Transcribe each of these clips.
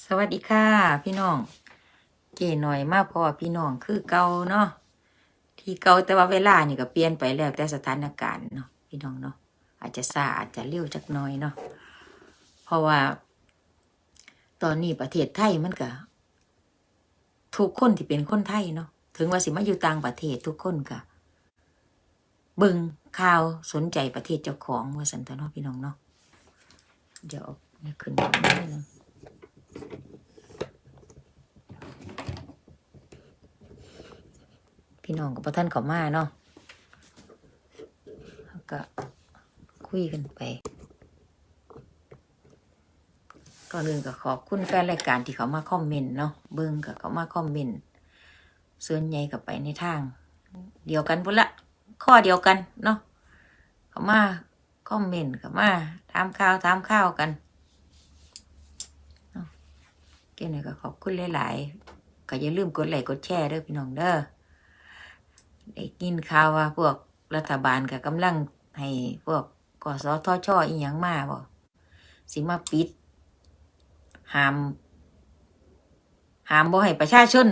สวัสดีค่ะ พี่น้อง เก๋หน่อยมากพอพี่น้องคือเก่าเนาะที่เก่าแต่ว่าเวลานี่ก็เปลี่ยนไปแล้วแต่สถานการณ์เนาะพี่น้องเนาะอาจจะซาอาจจะเร็วจักหน่อยเนาะเพราะว่า ตอนนี้ประเทศไทยมันก็ทุกคนที่เป็นคนไทยเนาะถึงว่าสิมาอยู่ต่างประเทศทุกคนก็เบิ่งข่าวสนใจประเทศเจ้าของว่าสันตเนาะพี่น้องเนาะเดี๋ยวเอานี่ขึ้นมาหน่อยนึง พี่น้องกับพ่อท่านเขามาเนาะแล้วก็คุยกันไป ก่อนอื่นก็ขอบคุณแฟนรายการที่เขามาคอมเมนต์เนาะเบิ้งกับเขามาคอมเมนต์ส่วนใหญ่กับไปในทาง เดียวกันพุ่นละ ข้อเดียวกันเนาะเขามาคอมเมนต์เขามาถามข่าวถามข่าวกัน เกี่ยกับขอบคุณหลายๆก็อย่าลืมกดไลค์กดแชร์เด้อพี่น้องเด้อได้ยินข่าวว่าพวกรัฐบาลก็กำลังให้พวกกสทชอีหยังมาบ่สิมาปิดห้ามห้ามบ่ให้ประชาชน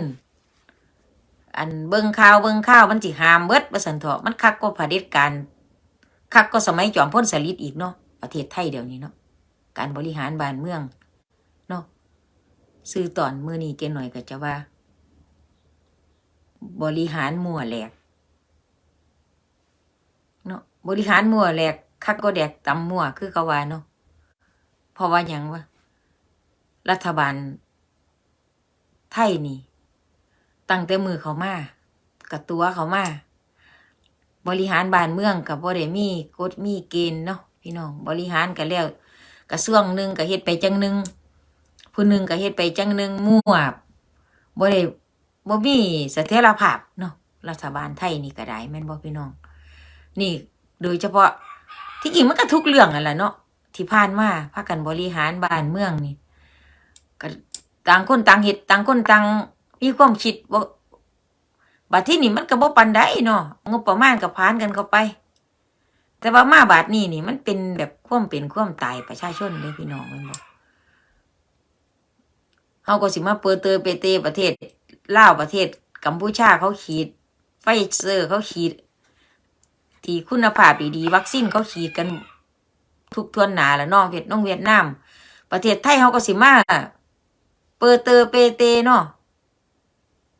อันเบิ่งข่าวเบิ่งข่าวมันสิห้ามเบิดว่าซั่นเถาะมันคักกว่าเผด็จการคักก็สมัยจอมพลสฤษดิ์อีกเนาะประเทศไทยเดี๋ยวนี้เนาะการบริหารบ้านเมือง ซื้อตอนมือนี้เจหน่อยก็จะว่า บริหารมั่วแหลกเนาะบริหารมั่วแหลกคักก็แดกตำมั่วคือเขาว่าเนาะเพราะว่าหยังวะรัฐบาล ไทยนี่ ตั้งแต่มือเขามากับตัวเขามาบริหารบ้านเมืองกับบ่ได้มีกฎมีเกณฑ์เนาะพี่น้องบริหารกันแล้วกระทรวงหนึ่งก็เฮ็ดไปจังหนึ่ง ผู้หนึ่งก็เฮ็ดไปจังหนึ่งมั่วบ่ได้บ่มีเสถียรภาพเนาะรัฐบาลไทยนี่ก็ได้แม่นบ่พี่น้อง นี่โดยเฉพาะที่จริงมันก็ทุกเรื่องนั่นแหละเนาะที่ผ่านมาพากันบริหารบ้านเมืองนี่ก็ต่างคนต่างเฮ็ดต่างคนต่างมีความคิดว่าบัดที่นี่มันก็บ่ปานใดเนาะงบประมาณก็ผ่านกันเข้าไป แต่ว่ามาบาดนี้นี่มันเป็นแบบความเป็นความตายประชาชนเด้พี่น้องแม่นบ่ เฮาก็สิมาเปิดเตอเปเตประเทศลาวประเทศ กัมพูชาเขาขีด ไฟเซอร์เขาขีด ที่คุณภาพดีๆวัคซีนเขาฉีดกันทุกทวนหนาแล้วเนอกเวียดน้องเวียดนาม ประเทศไทยเขาก็สิมาเปิดเตอเปเตเนาะ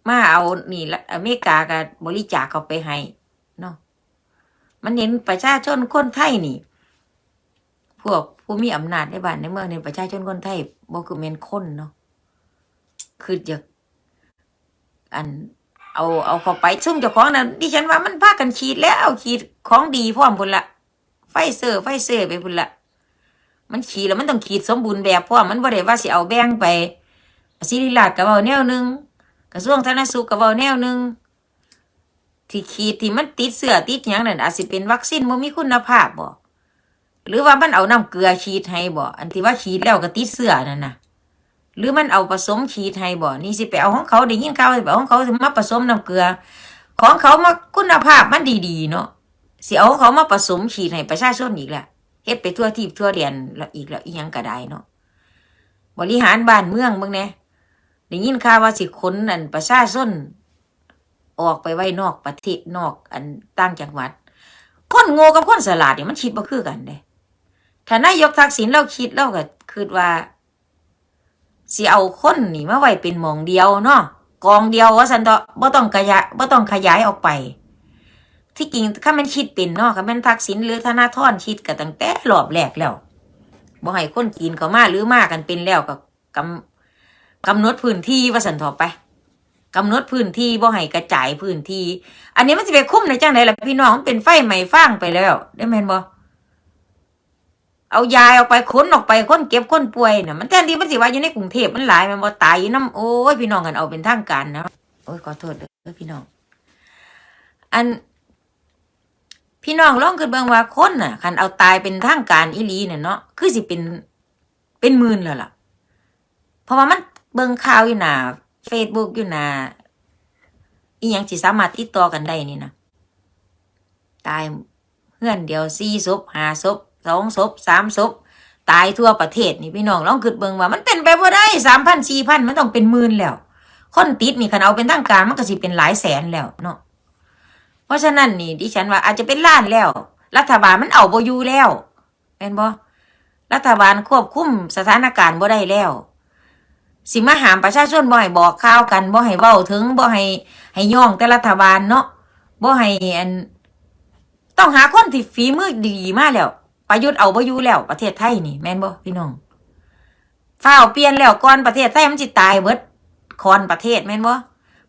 มาเอานี่ละอเมริกากับบริจาคเขาไปให้เนาะมันเห็นประชาชนคนไทยนี่ พวกผู้มีอำนาจในบ้านในเมืองในประชาชนคนไทยบ่คือเมนคนเนาะ คือจะอัน เอาเอาเข้าไปซุ่มเจ้าของนะดิฉันว่ามันพากันฉีดแล้วฉีดของดีพร้อมพุ่นละไฟเซอร์ไฟเซอร์ไปพุ่นละมันฉีดแล้วมันต้องฉีดสมบูรณ์แบบพร้อมมันบ่ได้ว่าสิเอาแบ่งไปศิริราชก็เว้าแนวหนึงกระทรวงสาธารณสุขก็เว้าแนวหนึงที่ฉีดที่มันติดเสือติดหยังนั่นอาจสิเป็นวัคซีนบ่มีคุณภาพบ่หรือว่ามันเอาน้ำเกลือฉีดให้บ่อันที่ว่าฉีดแล้วก็ติดเสือนั่นน่ะ หรือมันเอาผสมฉีดให้บ่นี่สิไปเอาของเขาได้ยินข่าไปเอาของเขามาผสมน้ำเกลือ ของเขามาคุณภาพมันดีๆเนาะสิเอาของเขามาผสมฉีดให้ประชาชนอีกแหละเฮ็ดไปทั่วทีบทั่วเดียนแล้วอีกแล้วอีหยังก็ได้เนาะบริหารบ้านเมืองเบิ่งแน่ได้ยินข่าวว่าสิขนอันประชาชนออกไปไว้นอกประเทศนอกอันต่างจังหวัด คนโง่กับคนฉลาดเนี่ยมันคิดบ่คือกันเด้ถ้านายกทักษิณเราคิดเราก็คิดว่า สิเอาคนนี่มาไว้เป็นหมองเดียวเนาะกองเดียวว่าสันตอบ่ต้องขยายบ่ต้องขยายออกไป ที่จริงถ้ามันคิดเป็นเนาะถ้ามันทักษิณหรือธนาธรคิดก็ตั้งแต่รอบแรกแล้วบ่ให้คนจีนเขามาหรือมากันเป็นแล้วก็กำกำหนดพื้นที่ว่าสันทอไปกำหนดพื้นที่บ่ให้กระจายพื้นที่ อันนี้มันสิไปคุ้มในจังไดล่ะพี่น้องมันเป็นไฟใหม่ฟางไปแล้ว ได้แม่นบ่ เอายายออกไปค้นออกไปค้นเก็บค้นป่วยน่ะมันแทนที่มันสิว่าอยู่ในกรุงเทพมันหลายมันบ่ตายอยู่น้ำโอ้ยพี่น้องกันเอาเป็นทางการนะโอ้ยขอโทษเด้อพี่น้อง อัน พี่น้องลองคิดเบิ่งว่าคนน่ะคันเอาตายเป็นทางการอีหลีน่ะเนาะคือสิเป็นเป็นหมื่นแล้วล่ะ เพราะว่ามันเบิ่งข่าวอยู่น้า Facebook อยู่น้าอีหยังสิสามารถติดต่อกันได้นี่นะตายเฮือนเดียว4ศพ5ศพ สองศพสามศพตายทั่วประเทศนี่พี่น้องลองคิดเบิ่งว่ามันเป็นไปบ่ได้สามพันสี่พันมันต้องเป็นหมื่นแล้วคนติดนี่คันเอาเป็นทางการมันก็สิเป็นหลายแสนแล้วเนาะเพราะฉะนั้นนี่ดิฉันว่าอาจจะเป็นล้านแล้ว รัฐบาลมันเอาบ่อยู่แล้วแม่นบ่รัฐบาลควบคุมสถานการณ์บ่ได้แล้ว สิมาหามประชาชนบ่ให้บอกข่าวกันบ่ให้เว้าถึงบ่ให้ให้ย่องแต่รัฐบาลเนาะบ่ให้อันต้องหาคนที่ฝีมือดีมาแล้ว ประยุทธ์เอาบ่อยู่แล้วประเทศไทยนี่แม่นบ่พี่น้องฟ้าวเปลี่ยนแล้วก่อนประเทศไทยมันสิตายเบิดคอนประเทศแม่นบ่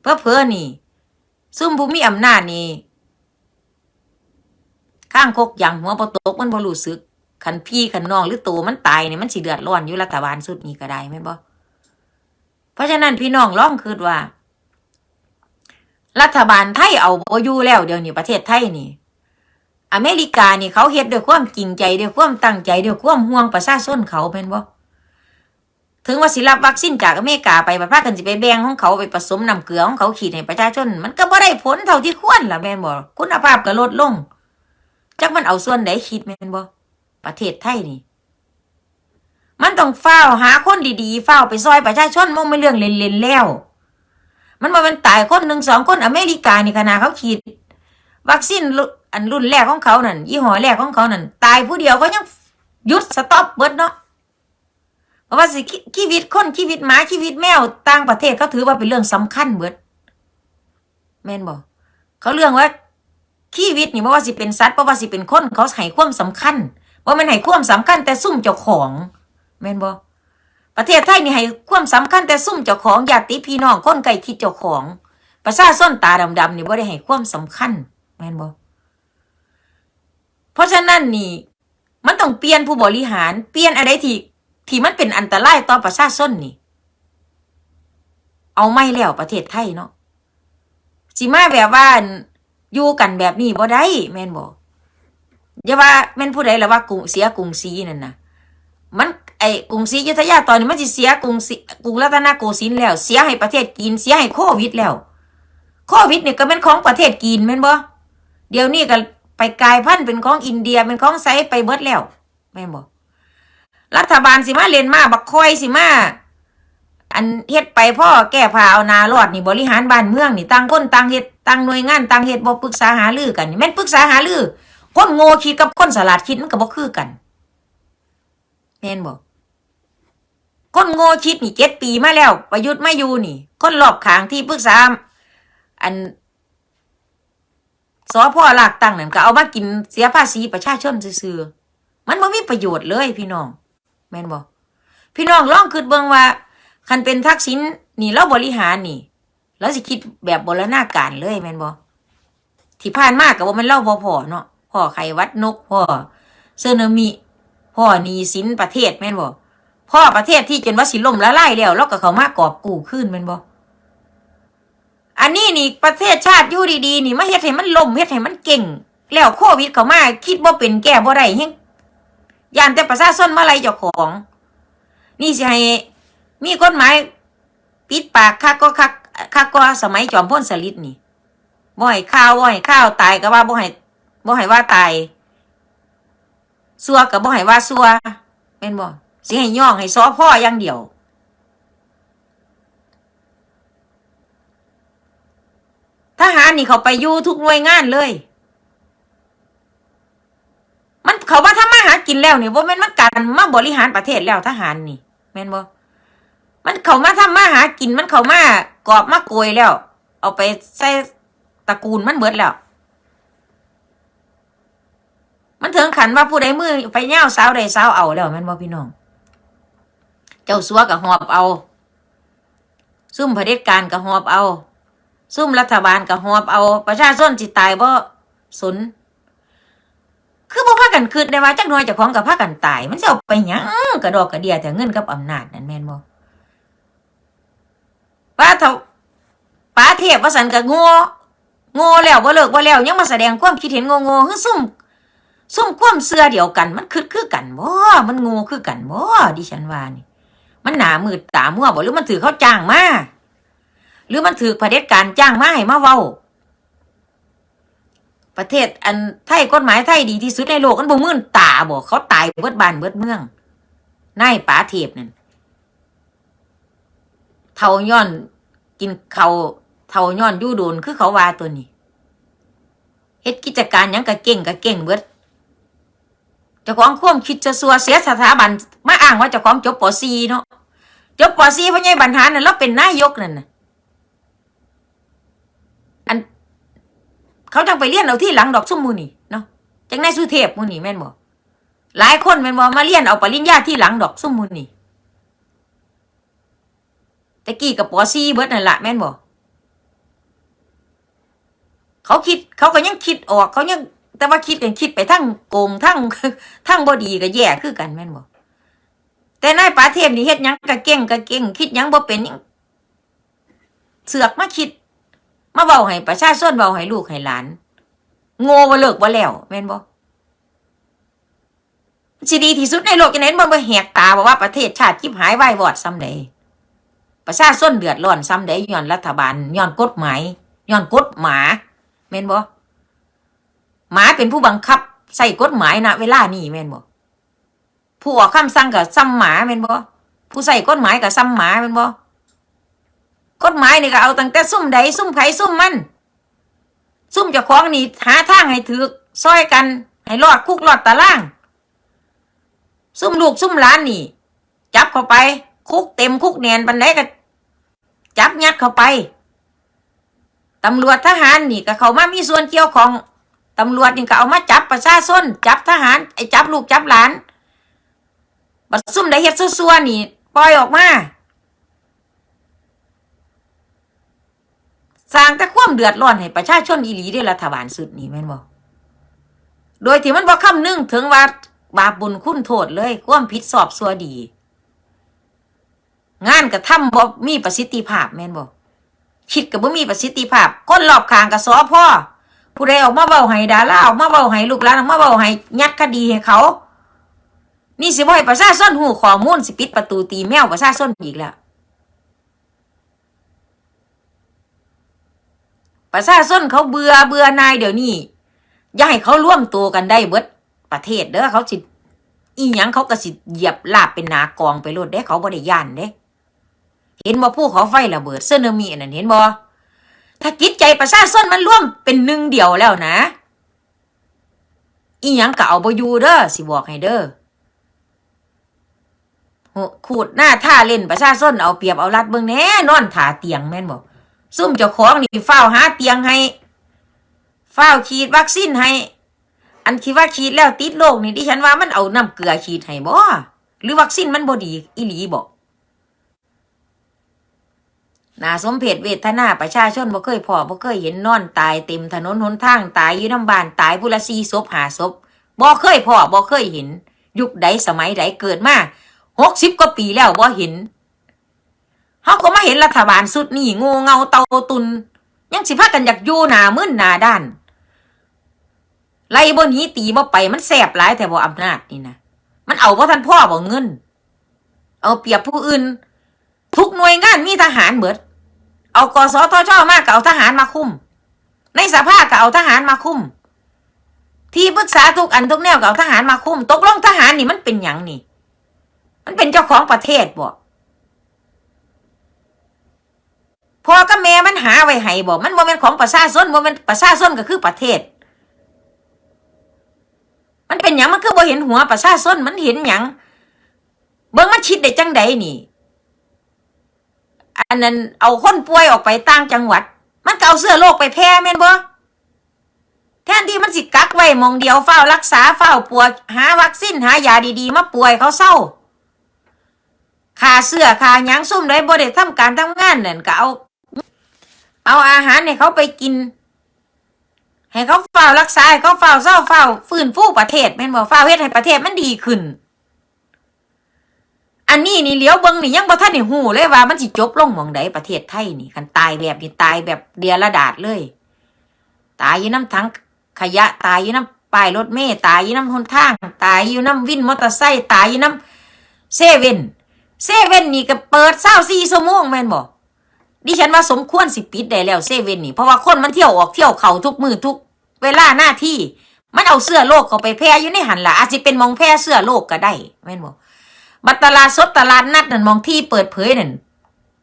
เพื่อเพื่อนี่ ซุ่มผู้มีอำนาจนี่ข้างคกย่างหัวบ่ตกมันบ่รู้สึกคันพี่คันน้องหรือโตมันตายนี่มันสิเดือดร้อนอยู่รัฐบาลสุดนี้ก็ได้แม่นบ่เพราะฉะนั้นพี่น้องลองคิดว่า รัฐบาลไทยเอาบ่อยู่แล้วเดี๋ยวนี้ประเทศไทยนี่ อเมริกานี่เขาเฮ็ดด้วยความจริงใจด้วยความตั้งใจด้วยความห่วงประชาชนเขาเป็นบ่ถึงว่าสิรับวัคซีนจากอเมริกาไปประพากันสิไปแบ่งของเขาไปผสมน้ำเกลือของเขาฉีดให้ประชาชน มันก็บ่ได้ผลเท่าที่ควรล่ะแม่นบ่คุณภาพก็ลดลงจักมันเอาส่วนใดคิดแม่นบ่ประเทศไทยนี่ มันต้องเฝ้าหาคนดีๆเฝ้าไปซอยประชาชนมันไม่เรื่องเล่นๆแล้ว มันบ่แมันตายคนหนึ่งสองคนอเมริกานี่ขนาดเขาฉีด วัคซีนรุ่นอันรุ่นแรกของเขานั่นยี่ห้อแรกของเขานั่นตายผู้เดียวก็ยังหยุดสต็อปเบิดเนาะเพราะว่าสิชีวิตคนชีวิตหมาชีวิตแมวต่างประเทศเขาถือว่าเป็นเรื่องสำคัญเบิดแม่นบอกเขาเรื่องว่าชีวิตนี่บ่ว่าสิเป็นสัตว์บ่ว่าสิเป็นคนเขาให้ความสำคัญว่ามันให้ความสำคัญแต่ซุ่มเจ้าของ แม่นบ่ประเทศไทยนี่ให้ความสำคัญแต่ซุ่มเจ้าของญาติพี่น้องคนใกล้ชิดเจ้าของ ประชาชนตาดำๆนี่บ่ได้ให้ความสำคัญ ม่นบ่เพราะฉะนั้นนี่ มันต้องเปลี่ยนผู้บริหาร เปลี่ยนอะไรที่ที่มันเป็นอันตรายต่อประชาชนนี่ เอาไม่แล้วประเทศไทยเนาะสิมาแบบว่าอยู่กันแบบนี้บ่ได้แม่นบ่อย่าว่าแม่นผู้ใดละว่ากรุงเสียกรุงศรีนั่นนะมันไอ้กรุงศรีอยุธยาตอนนี้มันสิเสียกรุงศรีกรุงรัตนโกสินทร์แล้ว เสียให้ประเทศจีนเสียให้โควิดแล้ว โควิดเนี่ยก็เป็นของประเทศจีนแม่นบ่ เดี๋ยวนี้ก็ไปกลายพันธุ์เป็นของอินเดียเป็นของไซไปเบิดแล้วแม่นบ่รัฐบาลสิมาเล่นมาบักคอยสิมาอันเฮ็ดไปพ่อแก้ผ้าเอานารอดนี่บริหารบ้านเมืองนี่ต่างคนต่างเฮ็ดต่างหน่วยงานต่างเฮ็ดบ่ปรึกษาหารือกันนี่แม่นปรึกษาหารือคนโง่คิดกับคนฉลาดคิดมันก็บ่คือกันแม่นบ่คนโง่คิดนี่เจ็ดปีมาแล้ว ประยุทธ์ไม่อยู่นี่ คนรอบข้างที่ปรึกษาอัน สอพ่อลักตั้งนั่นก็เอามากินเสียภาษีประชาชนซื่อๆมันบ่มีประโยชน์เลยพี่น้อง แม่นบ่พี่น้องลองคิดเบิ่งว่า คันเป็นทักษิณนี่เราบริหารนี่แล้วสิคิดแบบบรณาการเลยแม่นบ่ที่ผ่านมาก็บ่แม่นเล่าบ่พอเนาะพ่อไขวัดนกพ่อเซนามิพ่อนีสินประเทศแม่นบ่พ่อประเทศที่จนว่าสิล่มละลายแล้วแล้วก็เขามากกอบกู้คืนแม่นบอั อันนี้นี่ประเทศชาติอยู่ดีๆนี่มาเฮ็ดให้มันล่มเฮ็ดให้มันเก่ง แล้วโควิดเข้ามาคิดบ่เป็นแก้บ่ได้เฮงยานแต่ประชาชนมาไล่เจ้าของ นี่สิให้มีกฎหมายปิดปากคักก็คักคักก็สมัยจอมพลสฤษดิ์นี่บ่ให้ข้าวบ่ให้ข้าวตายก็ว่าบ่ให้บ่ให้ว่าตายซัวก็บ่ให้ว่าซัวแม่นบ่สิให้ย่องให้ซอพ่ออย่างเดียว ทหารนี่เขาไปอยู่ทุกหน่วยงานเลย มันเขามาทำมาหากินแล้วนี่ว่าม่นมันการมาบริหารประเทศแล้วทหารนี่ แม่นบ่มันเขามาทำมาหากินมันเขามากอบมาโกยแล้ว เอาไปใส่ตระกูลมันเบิดแล้ว มันถึงขันว่าผู้ใดมือไปเง่าสาวใดสาวเอาแล้วแม่นบ่พี่น้อง เจ้าสัวกับหอบเอา ซุ่มเผด็จการกับหอบเอา ซุ่มรัฐบาลก็หอบเอาประชาชนสิตายบ่สน คือบ่พากันคิดได้ว่าจักหน่อยเจ้าของกับพากันตาย มันสิเอาไปหยังกระดอกกระเดียแต่เงินกับอำนาจนั่นแม่นบ่ว่าเท่าป้าเทพว่าสันก็โง่โง่แล้วบ่เลิกบ่แล้วยังมาแสดงความคิดเห็นโง่ๆคือซุ่มซุ่มความเชื่อเดียวกัน มันคือคือกันบ่มันง่คือกันบ่ดิฉันว่านี่ มันหนามืดตามัวบ่หรือมันถือเขาจ้างมา หรือมันถือเผด็จการจ้างมาให้มาเว้า ประเทศอันไทยกฎหมายไทยดีที่สุดในโลกอันบ่มื่นตาบ่เขาตายเบิดบานเบิดเมืองนายป๋าเทพนั่นเทาย้อนกินเขาเทาย้อนยู่โดนคือเขาวาตัวนี้เฮ็ดกิจการยังก็เก่งก็เก่งเบิดเจ้าของควมคิดจะสัวเสียสถาบันมาอ้างว่าเจ้าของจบป .4 เนาะจบป .4 เพราะไงบรรหารนั่นเราเป็นนายกนั่นน่ะอัน เขาจังไปเรียนเอาที่หลังดอกซุ่มมูนี่เนาะจังนายสุเทพมูนี่แม่นบ่หลายคนแม่นบ่มาเรียนเอาปริญญาที่หลังดอกซุ่มมูนี่ตะกี้กับป .4 เบิดนั่นละแม่นบ่เขาคิดเขาก็ยังคิดออก เขายังแต่ว่าคิดกันคิดไปทั้งโกงทั้งทั้งบอดีก็แย่คือกันแม่นบ่แต่นายปาเทพนี่เฮ็ดยังก็เก่งก็เก่ง คิดยังบ่เป็นเสือกมาคิด มาเว้าให้ประชาชนเว้าให้ลูกให้หลาน โง่บ่เลิกบ่แล้วแม่นบ่สิดีที่สุดในโลกจังได๋บ่บ่แหกตาบอกว่าประเทศชาติคิบหายวายวอดซ้ำใดประชาชนเดือดร้อนซ้ำใดย้อนรัฐบาลย้อนกฎหมายย้อนกฎหมาแม่นบ่หมาเป็นผู้บังคับใส่กฎหมายณเวลานี้แม่นบ่ผู้ออกคำสั่งก็ซ้ำหมาแม่นบ่ผู้ใส่กฎหมายก็ซ้ำหมาแม่นบ่ กฎหมายนี่ก็เอาตั้งแต่ซุ่มใดซุ่มไผซุ่มมัน ซุ่มเจ้าของนี่หาทางให้ถือซอยกัน ให้รอดคุกรอดตาราง ซุ่มลูกซุ่มหลานนี่ จับเข้าไป คุกเต็มคุกแนนปันไดก็จับยัดเข้าไปตำรวจทหารนี่ก็เขามามีส่วนเกี่ยวของตำรวจนี่ก็เอามาจับประชาชนจับทหารไอ้จับลูกจับหลานบัดซุ่มได้เฮ็ดซัวๆนี่ ปล่อยออกมา สร้างแต่ความเดือดร้อนให้ประชาชนอีหลีได้รัฐบาลสุดนี่แม่นบ่โดยที่มันบ่คำนึงถึงว่าบาปบุญคุณโทษเลยความผิดสอบสัวดี งานกระทำบ่มีประสิทธิภาพแม่นบ่คิดกับบ่มีประสิทธิภาพคนรอบข้างก็สอพ่อผู้ใดออกมาเว้าให้ดาราออกมาเว้าให้ลูกหลานออกมาเว้าให้ยัดคดีให้เขา นี่สิบ่ให้ประชาชนหูข้อมูลสิปิดประตูตีแมวประชาชนอีกแล้ว ประชาชนเขาเบื่อเบื่อนายเดี๋ยวนี้อย่าให้เขาร่วมตัวกันได้เบิดประเทศเด้อเขาสิอีหยังเขาก็สิเหยียบลาบเป็นนากองไปโลดเด้เขาบ่ได้ย่านเด้ เห็นบ่ภูเขาไฟระเบิดเซึนามิอันนั้นเห็นบ่ถ้าจิตใจประชาชนมันร่วมเป็นหนึ่งเดียวแล้วนะ อีหยังก็เอาบ่อยู่เด้อสิบอกให้เด้อโหขูดหน้าท่าเล่นประชาชนเอาเปรียบเอารัดเบิ่งแน่นอนถาเตียงแม่นบ่ ซุ่มเจ้าของนี่เฝ้าหาเตียงให้เฝ้าฉีดวัคซีนให้ อันคิดว่าฉีดแล้วติดโรคนี่ดิฉันว่ามันเอาน้ำเกลือฉีดให้บ่หรือวัคซีนมันบ่ดีอีหลีบ่นาสมเพชเวทนาประชาชนบ่เคยพอบ่เคยเห็นนอนตายเต็มถนนหนทางตายอยู่น้ำบานตายผู้ละสี่ศพหาศพบ่เคยพอบ่เคยเห็น ยุคใดสมัยใดเกิดมาหกสิบกว่าปีแล้วบ่เห็น เขาก็มาเห็นรัฐบาลสุดนี่งูเงาเตาตุน ยังสิพากันอยากอยู่หนามึนหนาด้าน ไล่บนนี้ตีบ่ไปมันแสบหลายแต่บ่อำนาจนี่นะมันเอาบ่ทันพ่อบ่เงิน เอาเปรียบผู้อื่น ทุกหน่วยงานมีทหารเบิด เอากสทชมากก็เอาทหารมาคุมในสภาก็เอาทหารมาคุมที่ปรึกษาทุกอันทุกแนวก็เอาทหารมาคุมตกลงทหารนี่มันเป็นหยังนี่ มันเป็นเจ้าของประเทศบ่ พ่อกับแม่มันหาไว้ให้บอกมันบ่แม่นของประชาชนบ่แม่นประชาชนก็คือประเทศ มันเป็นหยังมันคือบ่เห็นหัวประชาชนมันเห็นหยังเบิ่งมันคิดได้จังใดนี่ อันนั้นเอาคนป่วยออกไปต่างจังหวัด มันก็เอาเสื้อโรคไปแพร่แม่นบ่แทนที่มันสิกักไว้มองเดียวเฝ้ารักษาเฝ้าป่วยหาวัคซีนหายาดีๆ มาป่วยเขาเศร้าค่าเสื้อค่าหยังซุ่มได้บ่ได้ทำการทำงานนั่นก็เอา เอาอาหารให้เขาไปกิน ให้เขาเฝ้ารักษาให้เขาเฝ้าเศร้าเฝ้าฟื้นฟูประเทศแม่นบ่เฝ้าเฮ็ดให้ประเทศมันดีขึ้น อันนี้นี่เลี้ยวเบิงนี่ยังบ่ทันได้ฮู้เลยว่ามันสิจบลงหม่องใดประเทศไทยนี่คันตายแบบนี้ตายแบบเดียระดาษเลย ตายอยู่น้ำถังขยะตายอยู่น้ำป้ายรถเมล์ตายอยู่น้ำหนทาง ตายอยู่น้ำวินมอเตอร์ไซค์ตายอยู่น้ำเซเว่นเซเว่นนี่ก็เปิด24ชั่วโมงแม่นบ่ ดิฉันว่าสมควรสิปิดได้แล้วเซเว่นนี่เพราะว่าคนมันเที่ยวออกเที่ยวเขาทุกมือทุก เวลาหน้าที่ มันเอาเสื้อโลกเขาไปแพร่อยู่ในหันละอาจจะเป็นมองแพร่เสื้อโลกก็ได้แม่นบอกบัตรตลาดสดตลาดนัดนั่นมองที่เปิดเผยนั่น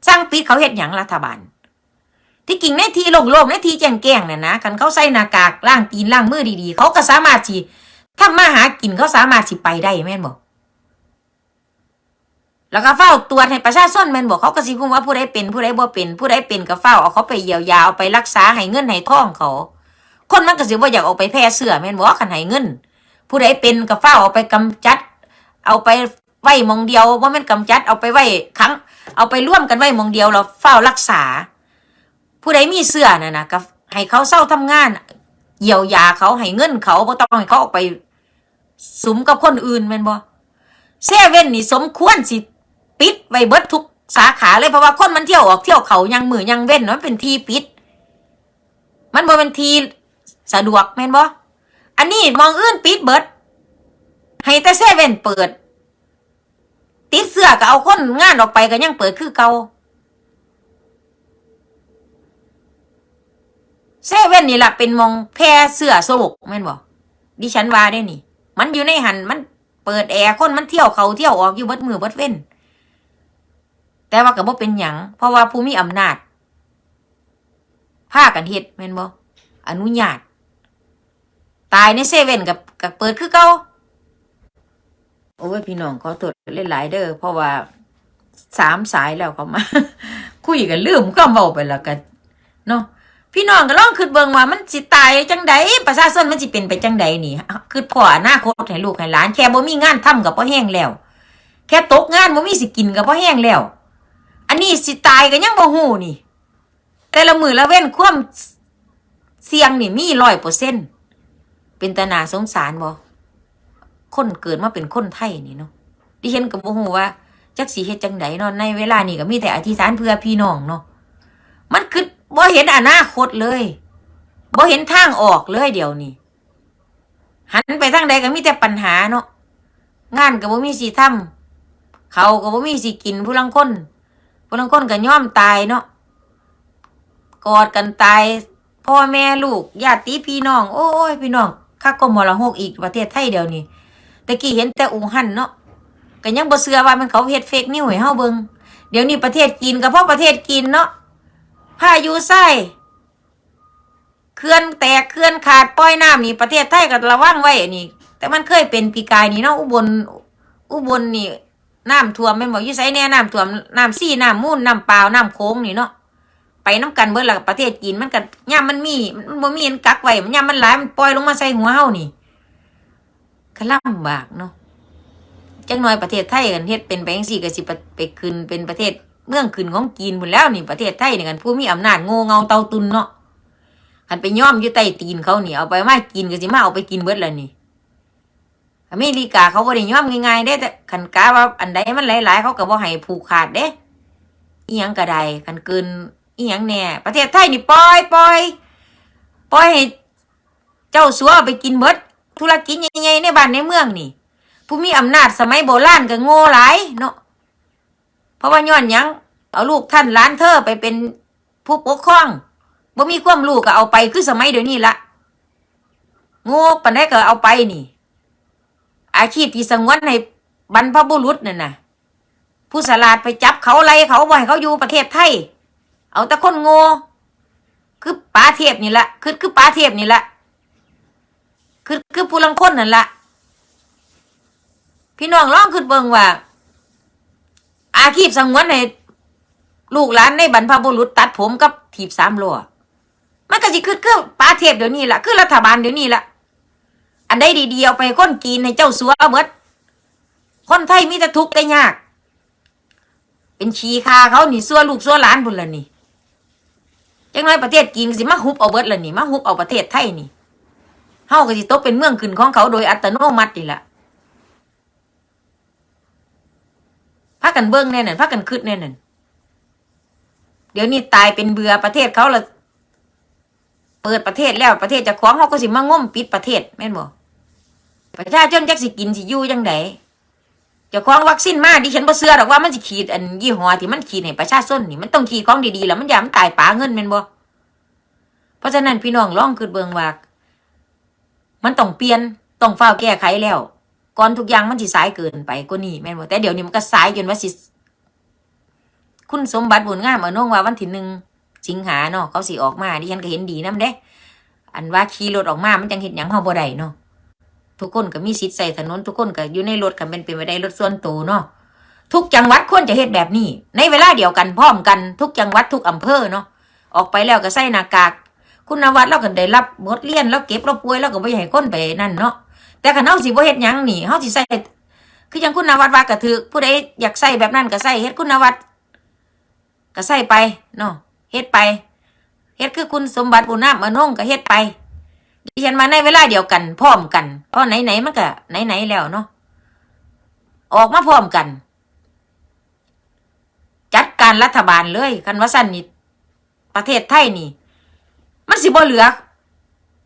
สร้างปิดเขาเฮ็ดหยังรัฐบาล ที่กิ่งในที่โล่งๆในที่แจงแก้งเนี่ยนะกันเขาใส่หน้ากากล้างตีนล้างมือดีๆ เขาก็สามารถสิถ้ามาหากินเขาสามารถสิไปได้แม่นบอก แล้วก็เฝ้าตรวจให้ประชาชนแม่นบอกเขาก็สิคุมว่าผู้ใดเป็นผู้ใดบ่เป็นผู้ใดเป็นก็เฝ้าเอาเขาไปเยียวยาเอาไปรักษาให้เงินให้ทองเขา คนมันก็สิบ่อยากเอาไปแพร่เสื้อแม่นบอกคันให้เงิน ผู้ใดเป็นก็เฝ้าเอาไปกำจัด เอาไปไว้มองเดียวว่าแม่นกำจัดเอาไปไว้ครั้ง เอาไปร่วมกันไว้มองเดียวเราเฝ้ารักษา ผู้ใดมีเสื้อน่ะนะก็ให้เขาเศร้าทำงานเยียวยาเขาให้เงินเขาบ่ต้องให้เขาออกไปสุมกับคนอื่นแม่นบ่เซเว่นนี่สมควรสิ ปิดไว้เบิดทุกสาขาเลยเพราะว่าคนมันเที่ยวออกเที่ยวเขายังมือยังเว้นมันเป็นทีปิด มันบ่เป็นทีสะดวกแม่นบ่อันนี้มองอื่นปิดเบิดให้แต่เซเว่นเปิด ติดเสื้อก็เอาคนงานออกไปก็ยังเปิดคือเก่าเซเว่นนี่แหละเป็นมองแพร่เสื้อโซกแม่นบ่ดิฉันว่าได้นี่ มันอยู่ในหันมันเปิดแอร์คนมันเที่ยวเขาเที่ยวออกอยู่เบิดมือเบิดเว้น แต่ว่าก็บ่เป็นหยังเพราะว่าผู้มีอำนาจพากันเฮ็ดแม่นบ่อนุญาต ตายในเซเว่นกับกับเปิดคือเก่าโอ้ยพี่น้องขอตรวจเล่นหลายๆเด้อเพราะว่าสามสายแล้วเขามา คุยกันลืมก็เบาไปแล้วกันเนาะพี่น้องก็ลองคิดเบิ่งว่ามันสิตายจังใดประชาชนมันสิเป็นไปจังใดนี่คือพ่ออนาคตให้ลูกให้หลานแค่บ่มีงานทำกับพ่อแห้งแล้ว แค่ตกงานบ่มีสิกินกับพ่อแห้งแล้ว อันนี้สิตายก็ยังบ่ฮู้นี่ แต่ละมือละเว้นความเสี่ยงนี่มีร้อยเปอร์เซ็นเป็นตาหนาสงสารบ่คนเกิดมาเป็นคนไทยนี่เนาะดิฉันก็บ่ฮู้ว่าจักสิเฮ็ดจังไดเนาะในเวลานี้ก็มีแต่อธิษฐานเพื่อพี่น้องเนาะมันคือบ่เห็นอนาคตเลยบ่เห็นทางออกเลยเดี๋ยวนี้หันไปทางใดก็มีแต่ปัญหาเนาะงานก็บ่มีสิทำเขาก็บ่มีสิกินผู้ลังคน ผู้ลังคนก็ย่อมตายเนาะกอดกันตายพ่อแม่ลูกญาติพี่น้อง โอ้ยพี่น้องคักก็มรหกอีกประเทศไทยเดี๋ยวนี้ตะกี้เห็นแต่อู่ฮั่นเนาะก็ยังบ่เชื่อว่ามันเขาเฮ็ดเฟกนิวให้เฮาเบิงเดี๋ยวนี้ประเทศกินก็เพราะประเทศกินเนาะพายุไส้เขื่อนแตกเขื่อนขาดปล่อยน้ำนี่ประเทศไทยก็ระวังไว้นี่แต่มันเคยเป็นปีกายนี่เนาะอุบลอุบลนี่ น้ำท่วมแม่นบ่อยู่ไสแน่น้ำท่วมน้ำซี่น้ำมูลน้ำเปล่าน้ำโค้งนี่เนาะไปน้ำกันเบิดแล้วประเทศกินมันก็ย่ามมันมีมันบ่มีอันกักไว้มันย่ามมันหลายมันปล่อยลงมาใส่หัวเฮานี่ก็ลำบากเนาะจังน้อยประเทศไทยกันเฮ็ดเป็นไปจังซี่ก็สิไปขึ้นเป็นประเทศเมืองขึ้นของจีนพุ่นแล้วนี่ประเทศไทยนี่กันผู้มีอำนาจโง่เงาเตาตุนเนาะคันไปย่อมอยู่ใต้ตีนเขานี่เอาไปมากินก็สิมาเอาไปกินเบิดแล้วนี่ อเมริกาเขาบ่ได้ย่อมง่ายๆเด้แต่คันกาว่าอันใดมันหลายๆ เขาก็บ่ให้ผูกขาดเด้อีหยังก็ได้คันเกินอีหยังแน่ประเทศไทยนี่ปล่อยปล่อยปล่อยให้เจ้าสัวไปกินเบิดธุรกิจใหญ่ๆในบ้านในเมืองนี่ ผู้มีอำนาจสมัยโบราณก็โง่หลายเนาะเพราะว่าย้อนยังเอาลูกท่านล้านเธอไปเป็นผู้ปกครองบ่มีความรู้ก็เอาไปคือสมัยเดี๋ยวนี้ละโง่ปานใดก็เอาไปนี่ อาชีพที่สงวนในบรรพบุรุษนั่นน่ะ ผู้สลาดไปจับเขาไล่เขาบ่ให้เขาอยู่ประเทศไทย เอาแต่คนโง่คือปลาเทพนี่ละคือคือปลาเทพนี่ละคือคือผู้ลังคนนั่นละพี่น้องลองคิดเบิงว่า อาชีพสงวนในลูกหลานในบรรพบุรุษตัดผมกับถีบสามล้อมันก็สิคือคือปลาเทพเดี๋ยวนี้ละคือรัฐบาลเดี๋ยวนี้ละ อันใดดีๆเอาไปคนกีนในเจ้าสัวเบิดคนไทยมีแต่ทุกข์แต่ยาก เป็นชีคาเขานี่สัวลูกสัวหลานพุ่นละนี่จังไรประเทศกีนก็สิมาฮุบเอาเบิดละนี่มาฮุบเอาประเทศไทยนี่เฮาก็สิตกเป็นเมืองขึ้นของเขาโดยอัตโนมัตินี่ละพากันเบิ้งแน่นั่นพากันคืดแน่นั่นเดี๋ยวนี้ตายเป็นเบื่อประเทศเขาละเปิดประเทศแล้วประเทศจะคล้าของเขาก็สิมาง่มปิดประเทศแม่นบ่ ประชาชนจักสิกินสิอยู่จังไดจะคล้องวัคซีนมาดิฉันบ่เชื่อหรอกว่ามันสิขีดอันยี่ห้อที่มันขีดให้ประชาชนนี่มันต้องขีดของดีๆแล้วมันอย่ามันตายป๋าเงินแม่นบ่เพราะฉะนั้นพี่น้องลองคิดเบิงว่ามันต้องเปลี่ยนต้องเฝ้าแก้ไขแล้ว ก่อนทุกอย่างมันสิสายเกินไปกว่านี้แม่นบ่แต่เดี๋ยวนี้มันก็สายจนว่าสิคุณสมบัติบุญงามเอาน้องว่าวันที่หนึ่งสิงหาเนาะเขาสิออกมาดิฉันก็เห็นดีนํเด้ อันว่าขี่รถออกมามันจังเห็นหยังเฮาบ่ได้เนาะ ทุกคนก็มีสิทธิ์ใส่ถนนทุกคนก็อยู่ในรถกันเป็นเป็นไปได้รถส่วนตัวเนาะทุกจังหวัดควรจะเฮ็ดแบบนี้ ในเวลาเดียวกันพร้อมกันทุกจังหวัดทุกอำเภอเนาะออกไปแล้วก็ใส่หน้ากาก คุณนวัดเราก็ได้รับบทเรียนแล้วเก็บเราป่วยแล้วก็บ่ให้คนไปนั่นเนาะแต่คันเฮาสิบ่เฮ็ดหยังนี่เฮาสิใส่คือจังคุณนวัดว่ากระถือผู้ใดอยากใส่แบบนั้นก็ใส่เฮ็ดคุณนวัดก็ใส่ไปเนาะเฮ็ดไปเฮ็ดคือคุณสมบัติบุญน้ำอนงก็เฮ็ดไป ดิฉันมาในเวลาเดียวกัน พร้อมกันเพราะไหนๆมันก็ไหนๆแล้วเนาะออกมาพร้อมกัน จัดการรัฐบาลเลยคันว่าสั้นนี่ประเทศไทยนี่ มันสิบ่เหลือ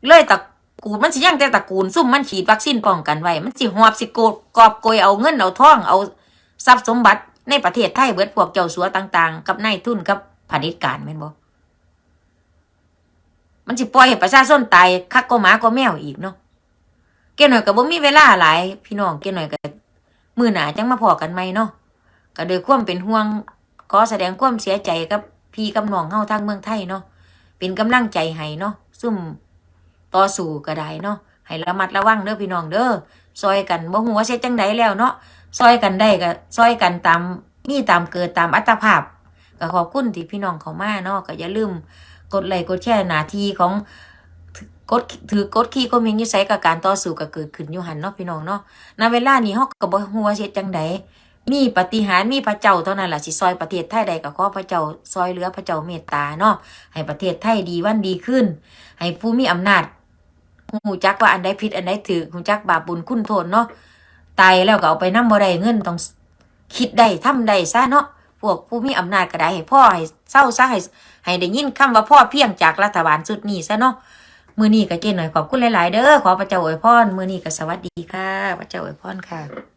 เลยตะกูลมันสิยังแต่ตะกูลซุ่มมันฉีดวัคซีนป้องกันไว้มันสิหอบสิโกกอบโกยเอาเงินเอาท่องเอาทรัพย์สมบัติในประเทศไทยเบิดพวกเจ้าสัวต่าง ๆ กับนายทุนกับผลิตการแม่นบ่ มันสิปล่อยให้ประชาชนตายคักก็หมาก็แมวอีกเนาะเกี่ยหน่อยก็บ่มีเวลาหลาย พี่น้องเกี่ยหน่อยก็มื้อหนาจังมาพอกันใหมเนาะก็โดยความเป็นห่วงขอแสดงความเสียใจกับพี่กับน้องเฮาทางเมืองไทยเนาะเป็นกำลังใจให้เนาะซุ่มต่อสู้ก็ได้เนาะให้ระมัดระวังเด้อพี่น้องเด้อซอยกันบ่ฮู้ว่าเฮ็ดจังไดแล้วเนาะซอยกันได้ก็ซอยกันตามมีตามเกิดตามอัตภาพก็ขอบคุณที่พี่น้องเขามาเนาะก็อย่าลืม กดไลค์กดแชร์หนาทีของกดถือกดขี้ก็มีนิสัยกับการต่อสู้ก็เกิดขึ้นอยู่หันเนาะพี่น้องเนาะณเวลานี้เฮาก็บ่ฮู้ว่าเฮ็ดจังไดมีปฏิหารมีพระเจ้าเท่านั้นล่ะสิซอยประเทศไทยใดก็ขอพระเจ้าซอยเหลือพระเจ้าเมตตาเนาะให้ประเทศไทยดีวันดีขึ้น ให้ผู้มีอำนาจหูจักว่าอันใดผิดอันใดถือหูจักบาปบุญคุณโทษเนาะตายแล้วก็เอาไปนำบ่ได้เงินต้องคิดได้ทำได้ซะเนาะ พวกผู้มีอำนาจก็ได้ให้พ่อให้เศร้าซะให้ให้ได้ยินคำว่าพ่อเพียงจากรัฐบาลสุดนี้ซะเนาะมือนี้ก็เจนหน่อยขอบคุณหลาย ๆ เด้อขอพระเจ้าอวยพรมือนี้ก็สวัสดีค่ะพระเจ้าอวยพรค่ะ